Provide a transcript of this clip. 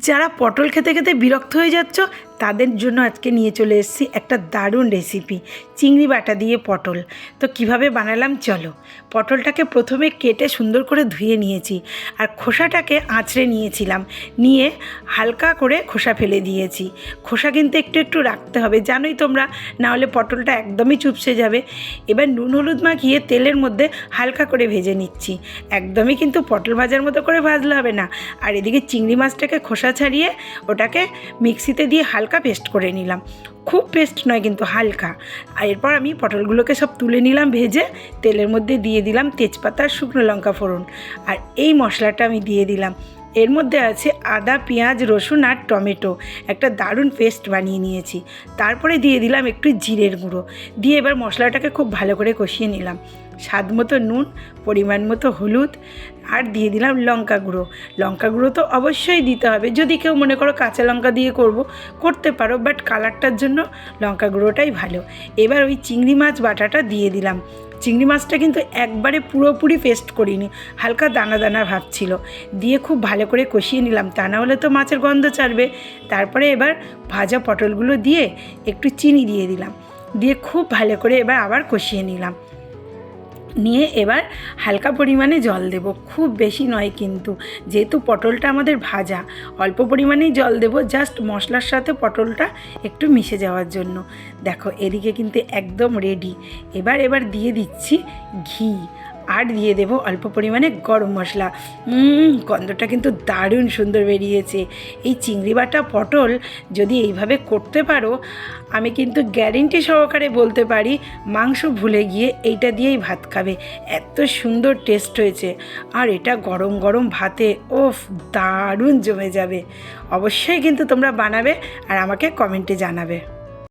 যারা পটল খেতে খেতে বিরক্ত হয়ে যাচ্ছ তাদের জন্য আজকে নিয়ে চলে এসেছি একটা দারুণ রেসিপি চিংড়ি বাটা দিয়ে পটল। তো কীভাবে বানালাম চলো, পটলটাকে প্রথমে কেটে সুন্দর করে ধুয়ে নিয়েছি আর খোসাটাকে আঁচড়ে নিয়েছিলাম, নিয়ে হালকা করে খোসা ফেলে দিয়েছি। খোসা কিন্তু একটু একটু রাখতে হবে, জানোই তোমরা, না হলে পটলটা একদমই চুপসে যাবে। এবার নুন হলুদ মাখিয়ে তেলের মধ্যে হালকা করে ভেজে নিচ্ছি। একদমই কিন্তু পটল ভাজার মতো করে ভাজলে হবে না। আর এদিকে চিংড়ি মাছটাকে খোসা ছাড়িয়ে ওটাকে মিক্সিতে দিয়ে হালকা পেস্ট করে নিলাম। খুব পেস্ট নয় কিন্তু হালকা। আর এরপর আমি পটলগুলোকে সব তুলে নিলাম ভেজে, তেলের মধ্যে দিয়ে দিলাম তেজপাতা আর শুকনো লঙ্কা ফোড়ন। আর এই মশলাটা আমি দিয়ে দিলাম। এর মধ্যে আছে আদা, পেঁয়াজ, রসুন আর টমেটো। একটা দারুণ পেস্ট বানিয়ে নিয়েছি। তারপরে দিয়ে দিলাম একটু জিরের গুঁড়ো। দিয়ে এবার মশলাটাকে খুব ভালো করে কষিয়ে নিলাম। স্বাদ মতো নুন, পরিমাণ মতো হলুদ আর দিয়ে দিলাম লঙ্কা গুঁড়ো। লঙ্কা গুঁড়ো তো অবশ্যই দিতে হবে। যদি কেউ মনে করো কাঁচা লঙ্কা দিয়ে করব, করতে পারো বাট কালারটার জন্য লঙ্কা গুঁড়োটাই ভালো। এবার ওই চিংড়ি মাছ বাটাটা দিয়ে দিলাম। চিংড়ি মাছটা কিন্তু একবারে পুরোপুরি পেস্ট করিনি, হালকা দানা দানা ভাব ছিল। দিয়ে খুব ভালো করে কষিয়ে নিলাম, তা না হলে তো মাছের গন্ধ ছাড়বে। তারপরে এবার ভাজা পটলগুলো দিয়ে একটু চিনি দিয়ে দিলাম। দিয়ে খুব ভালো করে এবার আবার কষিয়ে নিলাম। নিয়ে এবার হালকা পরিমাণে জল দেব। খুব বেশি নয় কিন্তু, যেহেতু পটলটা আমাদের ভাজা, অল্প পরিমাণেই জল দেব জাস্ট মশলার সাথে পটলটা একটু মিশে যাওয়ার জন্য। দেখো, এদিকে কিন্তু একদম রেডি এবার এবার দিয়ে দিচ্ছি ঘি। আর দিয়ে দেব অল্প পরিমাণে গরম মশলা। গন্ধটা কিন্তু দারুণ সুন্দর বেরিয়েছে। এই চিংড়ি বাটা পটল যদি এইভাবে করতে পারো, আমি কিন্তু গ্যারেন্টি সহকারে বলতে পারি, মাংস ভুলে গিয়ে এইটা দিয়েই ভাত খাবে। এত সুন্দর টেস্ট হয়েছে। আর এটা গরম গরম ভাতে, ওফ, দারুণ জমে যাবে। অবশ্যই কিন্তু তোমরা বানাবে আর আমাকে কমেন্টে জানাবে।